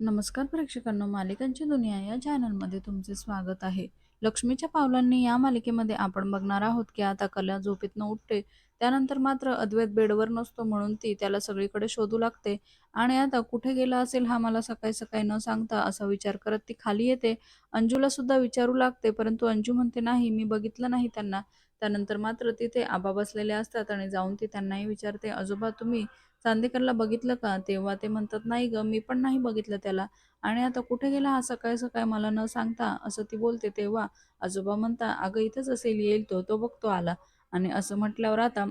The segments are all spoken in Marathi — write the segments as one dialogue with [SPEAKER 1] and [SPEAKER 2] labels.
[SPEAKER 1] नमस्कार प्रेक्षकांनो मालिकांची दुनिया या चॅनलमध्ये तुमचे स्वागत आहे. लक्ष्मीच्या पावलांनी या मालिकेमध्ये आपण बघणार आहोत की आता कल्या झोपेतनं उठते त्यानंतर मात्र अद्वैत बेडवर नसतो म्हणून ती त्याला सगळीकडे शोधू लागते. आणि आता कुठे गेला असेल हा मला सकाळी सकाळी न सांगता असा विचार करत ती खाली येते. अंजूला सुद्धा विचारू लागते परंतु अंजू म्हणते नाही मी बघितलं नाही त्यांना. त्यानंतर मात्र तिथे आबा बसलेले असतात आणि जाऊन ती त्यांनाही विचारते आजोबा तुम्ही चांदेकरला बघितलं का? तेव्हा ते म्हणतात नाही ग मी पण नाही बघितलं त्याला. आणि आता कुठे गेला हा सकाळी सकाळी मला न सांगता? असं ती बोलते तेव्हा आजोबा म्हणता अगं इथंच असेल येईल तो तो बघतो आला. आणि असं म्हटल्यावर आता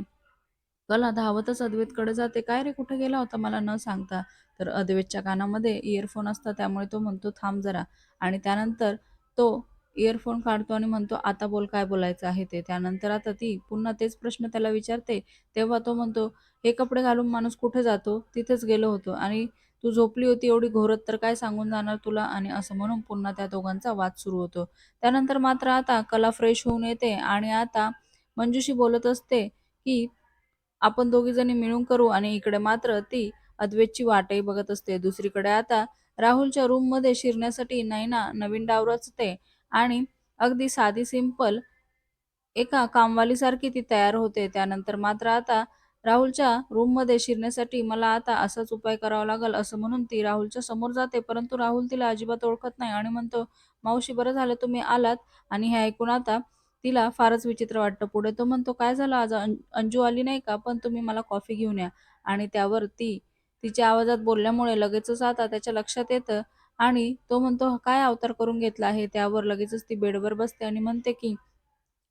[SPEAKER 1] कला धावतच अद्वैतकडे जाते काय रे कुठे गेला होता मला न सांगता? तर अद्वैतच्या कानामध्ये इयरफोन असतात त्यामुळे तो म्हणतो थांब जरा. आणि त्यानंतर तो इयरफोन काढतो आणि म्हणतो आता बोल काय बोलायचं आहे ते? त्यानंतर आता ती पुन्हा तेच प्रश्न त्याला विचारते. तेव्हा तो म्हणतो हे कपडे घालून माणूस कुठे जातो? तिथेच गेलो होतो. आणि तू झोपली होती एवढी घोरत तर काय सांगून जाणार तुला? आणि असं म्हणून पुन्हा त्या दोघांचा वाद सुरू होतो. त्यानंतर मात्र आता कला फ्रेश होऊन येते आणि आता मंजूशी बोलत असते की आपण दोघीजणी मिळून करू आणि इकडे मात्र ती अद्वैतची वाटही बघत असते. दुसरीकडे आता राहुलच्या रूममध्ये शिरण्यासाठी नैना नवीन डाव रचते आणि अगदी साधी सिंपल एका कामवालीसारखी ती तयार होते. त्यानंतर मात्र आता राहुलच्या रूममध्ये शिरण्यासाठी मला आता असाच उपाय करावा लागेल असं म्हणून ती राहुलच्या समोर जाते. परंतु राहुल तिला अजिबात ओळखत नाही आणि म्हणतो मावशी बरं झालं तुम्ही आलात आणि हे ऐकून आता तिला फारच विचित्र वाटतं पुढे. तो म्हणतो काय झालं आज? अं- अंजू आली नाही का? पण तुम्ही मला कॉफी घेऊन या. आणि त्यावर ती तिच्या आवाजात बोलल्यामुळे लगेचच आता त्याच्या लक्षात येतं. आणि तो म्हणतो काय अवतार करून घेतला आहे? त्यावर लगेचच ती बेडवर बसते आणि म्हणते की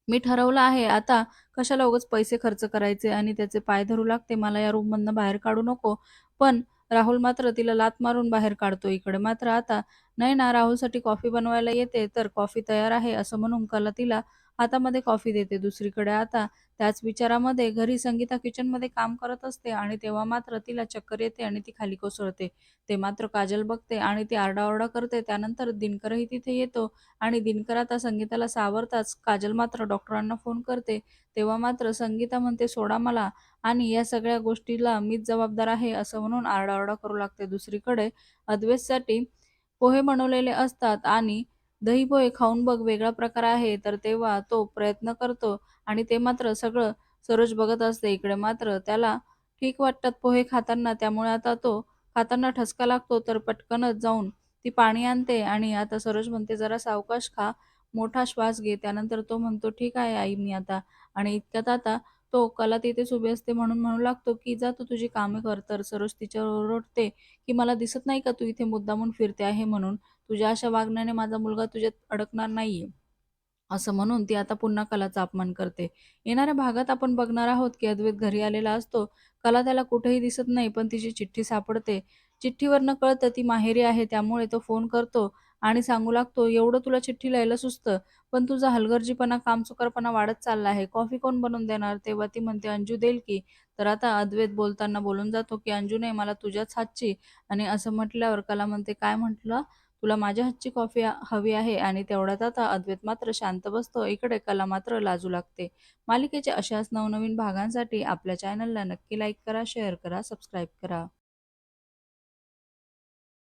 [SPEAKER 1] मी ठरवलं आहे आता कशाला उगाच पैसे खर्च करायचे आणि त्याचे पाय धरू लागते? मला या रूममधनं बाहेर काढू नको. पण राहुल मात्र तिला लात मारून बाहेर काढतो इकडे. मात्र आता नाही ना राहुलसाठी कॉफी बनवायला येते तर कॉफी तयार आहे असं म्हणून कला तिला हातामध्ये कॉफी देते दुसरीकडे आता त्याच विचारामध्ये घरी संगीता किचनमध्ये काम करत असते आणि तेव्हा मात्र तिला चक्कर येते आणि ती खाली कोसळते. ते मात्र काजल बघते आणि ती आरडाओरडा करते. त्यानंतर दिनकरही तिथे येतो आणि दिनकर आता संगीताला सावरताच काजल मात्र डॉक्टरांना फोन करते. तेव्हा मात्र संगीता म्हणते सोडा मला आणि या सगळ्या गोष्टीला मीच जबाबदार आहे असं म्हणून आरडाओरडा करू लागते. दुसरीकडे अद्वेससाठी पोहे बनवलेले असतात आणि दही पोहे खाऊन बघ वेगळा प्रकार आहे. तर तेव्हा तो प्रयत्न करतो आणि ते मात्र सगळं सरोज बघत असते इकडे मात्र. त्याला ठीक वाटतात पोहे खाताना. त्यामुळे आता तो खाताना ठसका लागतो. तर पटकनच जाऊन ती पाणी आणते आणि आता सरोज म्हणते जरा सावकाश खा. मोठा श्वास घे. त्यानंतर तो म्हणतो ठीक आहे आई मी आता. आणि इतक्यात आता तो कला तिथेच उभी असते म्हणून म्हणू लागतो की जा तू तुझी कामे कर. तर सरोज तिच्यावर ओरडते की मला दिसत नाही का तू इथे मुद्दामून फिरते आहे म्हणून? तुझ्या अशा वागण्याने माझा मुलगा तुझ्यात अडकणार नाहीये. असं म्हणून ती आता पुन्हा कलाचा अपमान करते. येणाऱ्या भागात आपण बघणार आहोत की अद्वैत घरी आलेला असतो. कला त्याला कुठेही दिसत नाही पण तिची चिठ्ठी सापडते. चिठ्ठीवरनं कळतं ती माहेरी आहे त्यामुळे तो फोन करतो आणि सांगू लागतो एवढं तुला चिठ्ठी लिहायला सुचतं पण तुझा हलगर्जीपणा कामचुकारपणा वाढत चालला आहे. कॉफी कोण बनवून देणार? तेव्हा ती म्हणते अंजू देईल की. तर आता अद्वैत बोलताना बोलून जातो की अंजू नाही मला तुझ्याच हातची. आणि असं म्हटल्यावर कला म्हणते काय म्हटलं? तुला माझ्या हातची कॉफी हवी आहे आणि तेवढ्यात आता अद्वैत मात्र शांत बसतो. इकडे कला मात्र लाजू लागते. मालिकेच्या अशाच नवनवीन भागांसाठी आपल्या चॅनलला नक्की लाईक करा शेअर करा सबस्क्राईब करा.